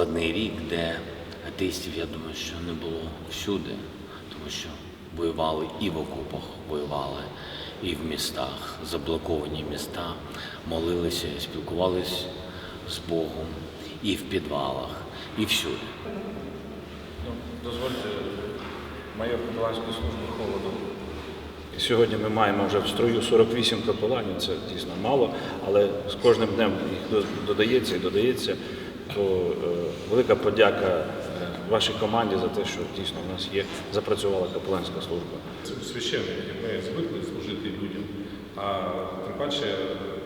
складний рік, де атеїстів, я думаю, що не було всюди, тому що воювали і в окопах, воювали і в містах, заблоковані міста, молилися, спілкувалися з Богом і в підвалах, і всюди. Ну, дозвольте, майор капеланської служби холоду. Сьогодні ми маємо вже в строю 48 капеланів, це дійсно мало, але з кожним днем їх додається і додається. То е, велика подяка е, вашій команді за те, що дійсно в нас є, запрацювала капеланська служба. Це священники, ми звикли служити людям, а тим паче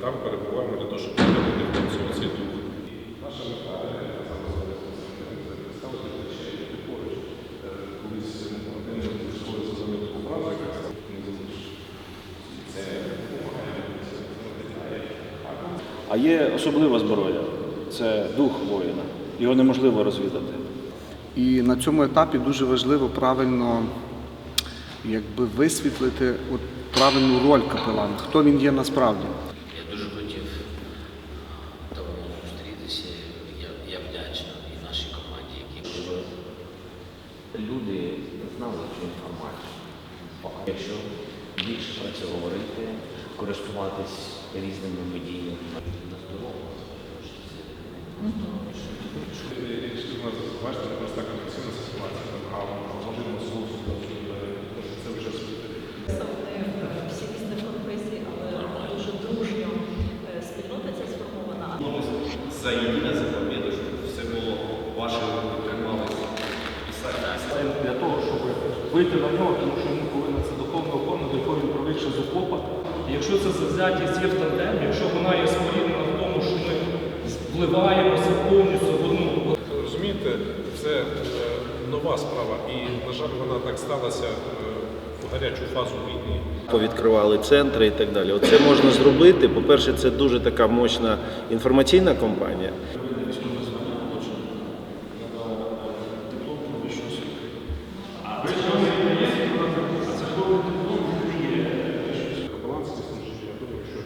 там перебуваємо для того, щоб цей дух. Наша мета представити ще поруч. Колись за таку яка не залишить. А є особлива зброя це дух воїна. Його неможливо розвідати. І на цьому етапі дуже важливо правильно якби, висвітлити от, правильну роль капелана, хто він є насправді. Я дуже хотів давно зустрітися. Я, я вдячний і нашій команді, які люди знали цю інформацію. Якщо більше про це говорити, користуватись різними здорово. Якщо це вже всі за щоб все було ваше руки трималися писати. для того, щоб вийти на нього, тому що це духовна опора, до з окопа. Якщо це завзятість є в тандемі, якщо вона є споріднена в тому, що ми вливаємося повністю в одну Розумієте, це е, нова справа, і, на жаль, вона так сталася е, в гарячу фазу війни. повідкривали центри і так далі. Оце можна зробити. По-перше, це дуже така мощна інформаційна кампанія. Баланс, я думаю, що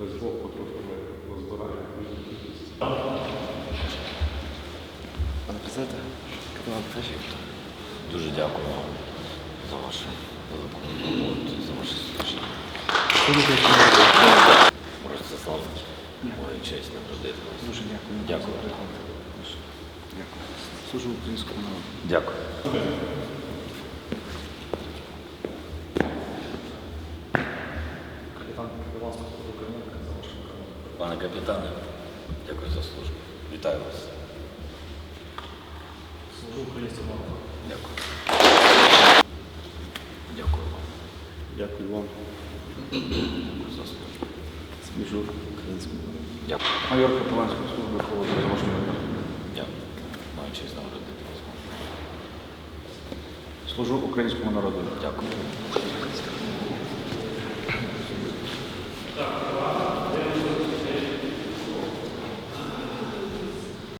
без двох потрохи ми назбираємо. Дуже дякую вам за вашу велику роботу, за ваше служіння. Просто слава мою честь наградити вас. Дуже дякую. Дякую. Дякую. Служу українському народу. Дякую. Пане капітане, дякую за службу. Вітаю вас. Служу українському народу. Дякую. Дякую вам Дякую вам. за службу. Служу українському народу. Дякую. Майор капеланської служби холоду за вашу роботу. Дякую. Маю честь народити вас. Служу українському народу. Дякую.